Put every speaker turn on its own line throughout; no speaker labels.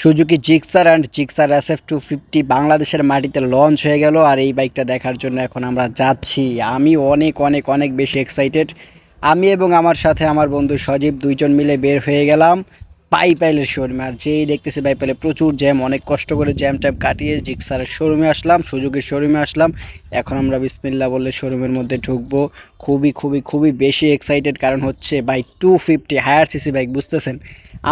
Suzuki Gixxer and Gixxer S F two fifty বাংলাদেশের মাটিতে launch হয়ে গেল আর এই বাইকটা দেখার জন্য এখন আমরা যাচ্ছি। আমি অনেক অনেক অনেক বেশি এক্সাইটেড আমি এবং আমার সাথে আমার বন্ধু সজীব দুইজন মিলে বের হয়ে গেলাম। পাইপাইলের শোরুমে আর যেই দেখতেছি পাইপাইলে প্রচুর জ্যাম অনেক কষ্ট করে জ্যাম ট্যাম কাটিয়ে জিক্সারের শোরুমে আসলাম, সুযোগের শোরুমে আসলাম। এখন আমরা বিসমিল্লা বললে শোরুমের মধ্যে ঢুকবো। খুবই খুবই খুবই বেশি এক্সাইটেড কারণ হচ্ছে bike two fifty higher CC bike বুঝতেছেন?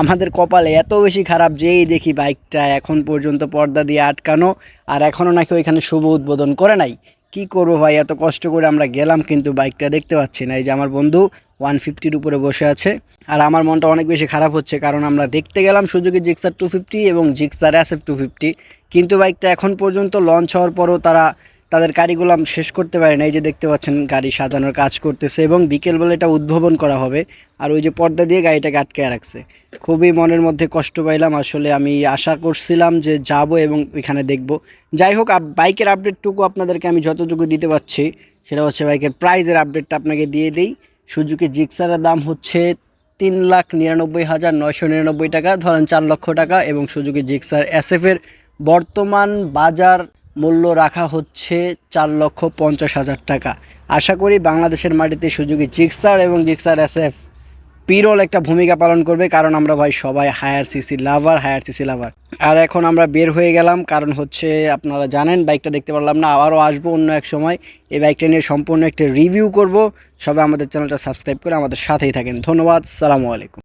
আমাদের কপালে এত বেশি খারাপ যেই দেখি বাইকটা এখন পর্যন্ত পর্দা দিয়ে আটকানো, আর এখনও নাকি ওইখানে শুভ উদ্বোধন করে নাই। কি করব ভাই? এত কষ্ট করে আমরা গেলাম কিন্তু বাইকটা দেখতে পাচ্ছি না। এই যে আমার বন্ধু ওয়ান ফিফটির উপরে বসে আছে। আর আমার মনটা অনেক বেশি খারাপ হচ্ছে কারণ আমরা দেখতে গেলাম সুযোগে জিক্সার টু ফিফটি এবং জিক্সার অ্যাসেফ টু ফিফটি কিন্তু বাইকটা এখন পর্যন্ত লঞ্চ হওয়ার পরও তারা তাদের গাড়িগুলো শেষ করতে পারে না এই যে দেখতে পাচ্ছেন গাড়ি সাজানোর কাজ করতেছে এবং বিকেলবেলা এটা উদ্ভাবন করা হবে আর ওই যে পর্দা দিয়ে গাড়িটাকে আটকে রাখছে। খুবই মনের মধ্যে কষ্ট পাইলাম, আসলে আমি আশা করছিলাম যে যাব এবং এখানে দেখব। যাই হোক বাইকের আপডেটটুকু আপনাদেরকে আমি যতটুকু দিতে পারছি, সেটা হচ্ছে বাইকের প্রাইজের আপডেটটা আপনাকে দিয়ে দিই। সুজুকি জিক্সারের দাম হচ্ছে তিন লাখ নিরানব্বই হাজার নয়শো নিরানব্বই টাকা, ধরেন চার লক্ষ টাকা এবং সুজুকি জিক্সার এসএফের বর্তমান বাজার মূল্য রাখা হচ্ছে চার লক্ষ পঞ্চাশ হাজার টাকা। আশা করি বাংলাদেশের মাটিতে সুজুকি জিক্সার এবং জিক্সার এসএফ বিরল একটা ভূমিকা পালন করবে, কারণ আমরা ভাই সবাই higher CC lover, higher CC lover. আর এখন আমরা বের হয়ে গেলাম, কারণ হচ্ছে আপনারা জানেন, বাইকটা দেখতে পারলাম না, আবারও আসব অন্য এক সময়। এই বাইকটা নিয়ে সম্পূর্ণ একটা রিভিউ করব, সবাই আমাদের চ্যানেলটা সাবস্ক্রাইব করে আমাদের সাথেই থাকেন। ধন্যবাদ, সালামু আলাইকুম।